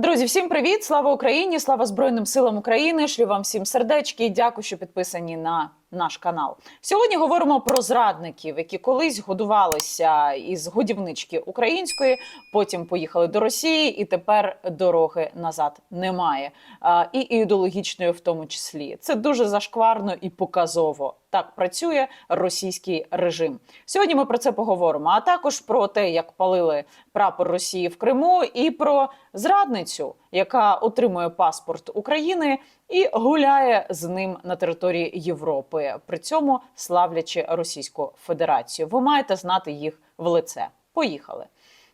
Друзі, всім привіт! Слава Україні! Слава Збройним силам України! Шлю вам всім сердечки. Дякую, що підписані на наш канал. Сьогодні говоримо про зрадників, які колись годувалися із годівнички української, потім поїхали до Росії, і тепер дороги назад немає. А, і ідеологічної, в тому числі, це дуже зашкварно і показово. Так працює російський режим. Сьогодні ми про це поговоримо. А також про те, як палили прапор Росії в Криму, і про зрадницю, яка отримує паспорт України і гуляє з ним на території Європи, при цьому славлячи Російську Федерацію. Ви маєте знати їх в лице. Поїхали.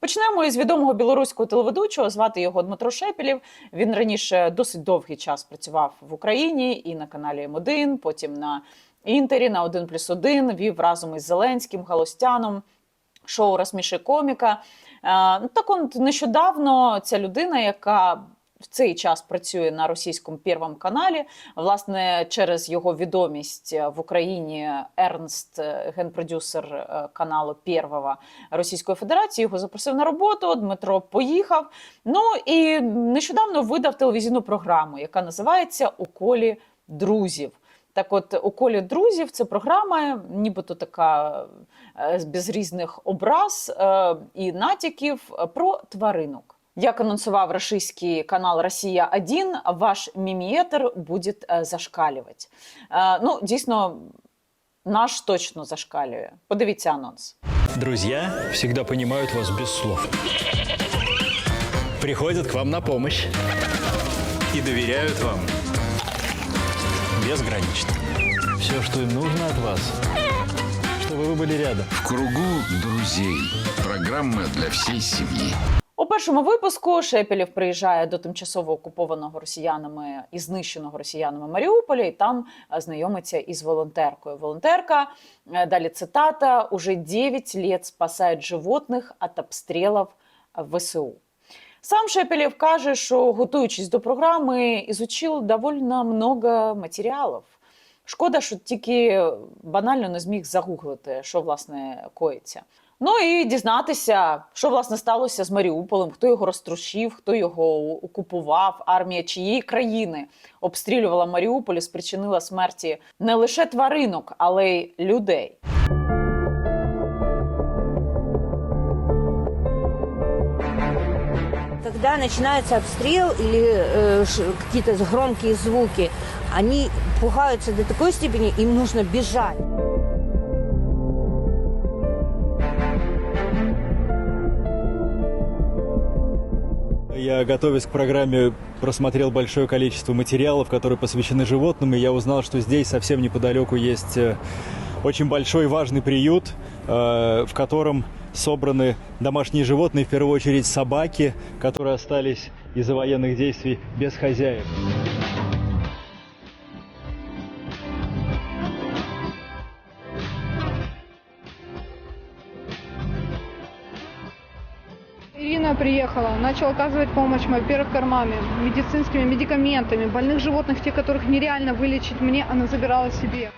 Почнемо із відомого білоруського телеведучого. Звати його Дмитро Шепелєв. Він раніше досить довгий час працював в Україні і на каналі М1, потім на інтері на 1 плюс 1, вів разом із Зеленським, Галустяном шоу Розсміши коміка. Е, Так от нещодавно ця людина, яка в цей час працює на російському Первому каналі, власне, через його відомість в Україні Ернст, е, генпродюсер е, каналу Первого Російської Федерації, його запросив на роботу. Дмитро поїхав. Ну і нещодавно видав телевізійну програму, яка називається У колі друзів. Так, от у колі друзів це програма, нібито така е, без різних образ е, і натяків про тваринок. Як анонсував російський канал Росія 1 ваш мімієтр буде е, зашкалювати. Ну, дійсно, наш точно зашкалює. Подивіться анонс. Друзья всегда понимают вас без слов. Приходят к вам на помощь и доверяют вам безгранично. Все, что им нужно от вас, чтобы вы были рядом. В кругу друзей. Программа для всей семьи. У першому випуску Шепелєв приїжджає до тимчасово окупованого росіянами і знищеного росіянами Маріуполя, і там е, знайомиться із волонтеркою. Волонтерка, е, далі цитата, уже 9 лет спасає животних від обстрілів ВСУ. Сам Шепелєв каже, що готуючись до програми, ізучив доволі много матеріалів. Шкода, що тільки банально не зміг загуглити, що власне коїться. Ну і дізнатися, що власне сталося з Маріуполем, хто його розтрощив, хто його окупував, армія чиєї країни обстрілювала Маріуполь спричинила смерті не лише тваринок, але й людей. Когда начинается обстрел или э, какие-то громкие звуки, они пугаются до такой степени, им нужно бежать. Я, готовясь к программе, просмотрел большое количество материалов, которые посвящены животным, и я узнал, что здесь совсем неподалеку есть э, очень большой важный приют, э, в котором собраны домашние животные, в первую очередь собаки, которые остались из-за военных действий без хозяев. Ирина приехала, начала оказывать помощь моей первых кормами, медицинскими медикаментами, больных животных, те, которых нереально вылечить мне, она забирала себе.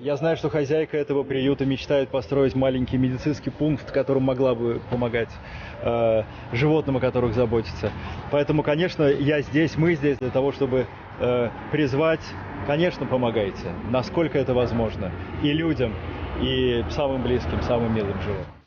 Я знаю, что хозяйка этого приюта мечтает построить маленький медицинский пункт, которым могла бы помогать э, животным, о которых заботится. Поэтому, конечно, я здесь, мы здесь для того, чтобы э, призвать, конечно, помогайте, насколько это возможно, и людям, и самым близким, самым милым животным.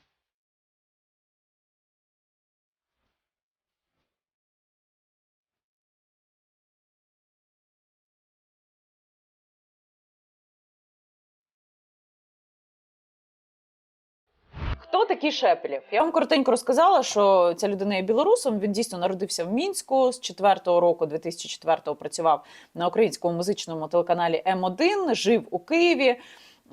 Хто такий Шепелєв? Я вам коротенько розказала, що ця людина є білорусом. Він дійсно народився в мінську з 4-го року, 2004-го працював на українському музичному телеканалі М1, жив у Києві.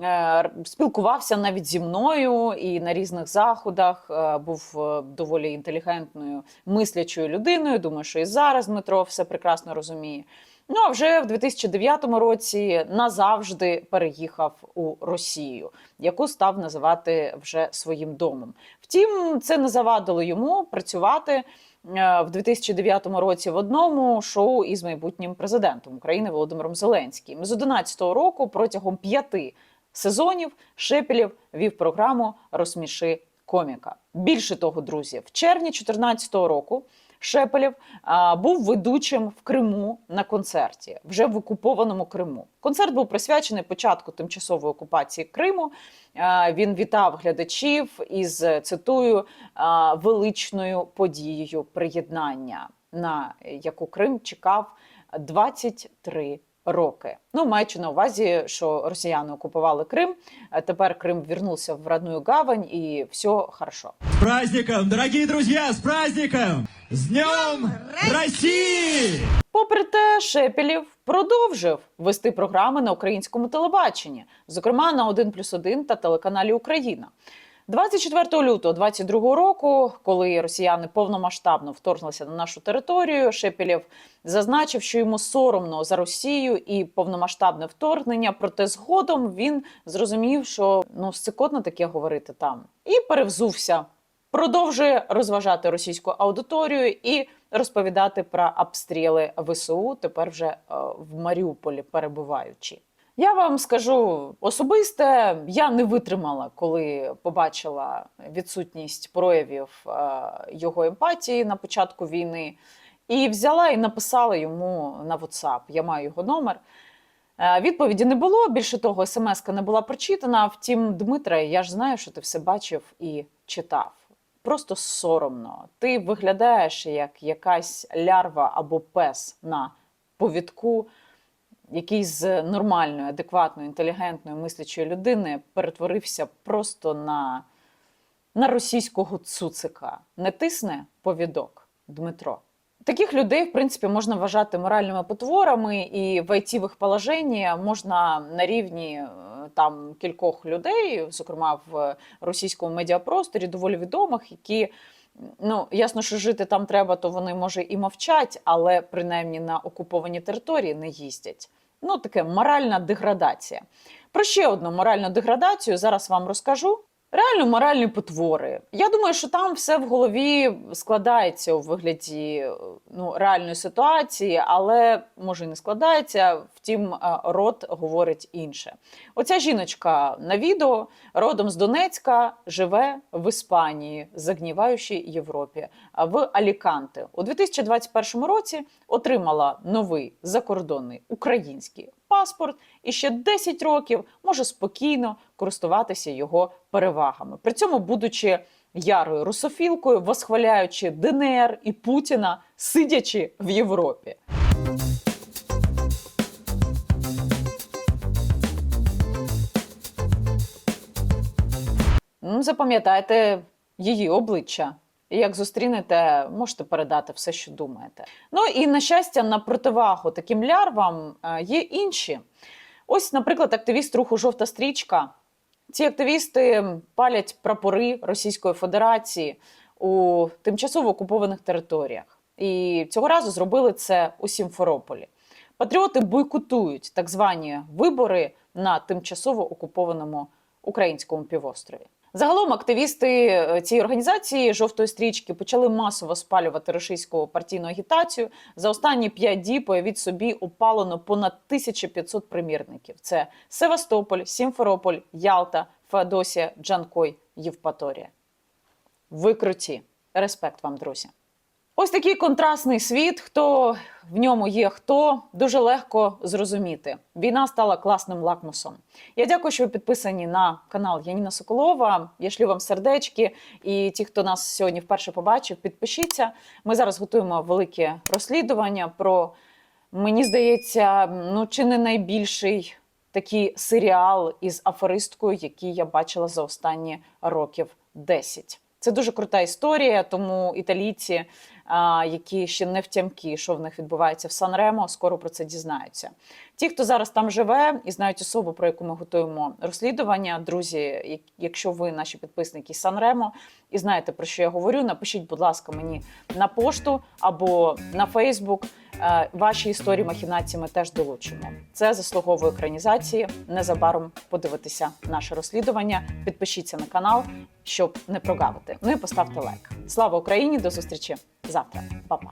е, Спілкувався навіть зі мною і на різних заходах е, був е, доволі інтелігентною, мислячою людиною. Думаю, що і зараз Дмитро все прекрасно розуміє. Ну а вже в 2009 році назавжди переїхав у Росію, яку став називати вже своїм домом. Втім, це не завадило йому працювати е, в 2009 році в одному шоу із майбутнім президентом України Володимиром Зеленським. З 2011 року протягом п'яти сезонів Шепелєв вів програму Розсміши коміка. Більше того, друзі, в червні 2014 року Шепелєв був ведучим в Криму на концерті, вже в окупованому Криму. Концерт був присвячений початку тимчасової окупації Криму. Він вітав глядачів із цитую величною подією приєднання, на яку Крим чекав 23 роки. Ну, маючи на увазі, що росіяни окупували Крим, тепер Крим вернувся в родную гавань, і все хорошо. С праздником, дорогие друзья, с праздником! С Днем России! Попри те, Шепелєв продовжив вести програми на українському телебаченні, зокрема на 1 плюс 1 та телеканалі Україна. 24 лютого 22 року, коли росіяни повномасштабно вторглися на нашу територію, Шепелєв зазначив, що йому соромно за Росію і повномасштабне вторгнення. Проте згодом він зрозумів, що ну сцикотно таке говорити там, і перевзувся. Продовжує розважати російську аудиторію і розповідати про обстріли ВСУ. Тепер вже е, в Маріуполі перебуваючи. Я вам скажу особисте, я не витримала, коли побачила відсутність проявів е, його емпатії на початку війни, і взяла і написала йому на WhatsApp. Я маю його номер. Е, Відповіді не було. Більше того, смс не була прочитана. Втім, Дмитре, я ж знаю, що ти все бачив і читав. Просто соромно. Ти виглядаєш як якась лярва або пес на повідку, який з нормальної, адекватної, інтелігентної, мислячої людини перетворився просто на, на російського цуцика. Не тисне повідок, Дмитро. Таких людей, в принципі, можна вважати моральними потворами, і в їх положення можна на рівні е, там кількох людей, зокрема в російському медіапросторі, доволі відомих, які ну ясно, що жити там треба, то вони може і мовчать, але принаймні на окуповані території не їздять. Ну, таке моральна деградація. Про ще одну моральну деградацію зараз вам розкажу. Реально моральні потвори. Я думаю, що там все в голові складається у вигляді ну, реальної ситуації, але може і не складається. Втім, е, рот говорить інше. Оця жіночка на відео родом з Донецька живе в Іспанії, загніваючій Європі, в Аліканте. У 2021 році отримала новий закордонний український паспорт і ще 10 років може спокійно користуватися його перевагами. При цьому, будучи ярою русофілкою, восхваляючи ДНР і Путіна, сидячи в Європі. Запам'ятайте її обличчя. Як зустрінете, можете передати все, що думаєте. Ну і на щастя, на противагу таким лярвам е, є інші. Ось, наприклад, активіст руху Жовта стрічка. Ці активісти палять прапори Російської Федерації у тимчасово окупованих територіях. І цього разу зробили це у Сімферополі. Патріоти бойкотують так звані вибори на тимчасово окупованому українському півострові. Загалом активісти е, цієї організації жовтої стрічки почали масово спалювати російську партійну агітацію. За останні п'ять діб появіть собі опалено понад 1500 примірників. Це Севастополь, Сімферополь, Ялта, Феодосія, Джанкой, Євпаторія. Ви круті. Респект вам, друзі. Ось такий контрастний світ. Хто в ньому є, хто дуже легко зрозуміти. Війна стала класним лакмусом. Я дякую, що ви підписані на канал Яніна Соколова. Я шлю вам сердечки. І ті, хто нас сьогодні вперше побачив, підпишіться. Ми зараз готуємо велике розслідування про, мені здається, ну чи не найбільший такий серіал із аферисткою, який я бачила за останні років 10. Це дуже крута історія, тому італійці, які ще не втямки, що в них відбувається в Сан-Ремо, скоро про це дізнаються. Ті, хто зараз там живе і знають особу, про яку ми готуємо розслідування, друзі, якщо ви наші підписники з Сан-Ремо і знаєте про що я говорю, напишіть, будь ласка, мені на пошту або на Фейсбук. Е, Ваші історії махінації ми теж долучимо. Це заслуговує екранізації. Незабаром подивитися наше розслідування. Підпишіться на канал, щоб не прогавити. Ну і поставте лайк. Слава Україні! До зустрічі завтра. Па-па.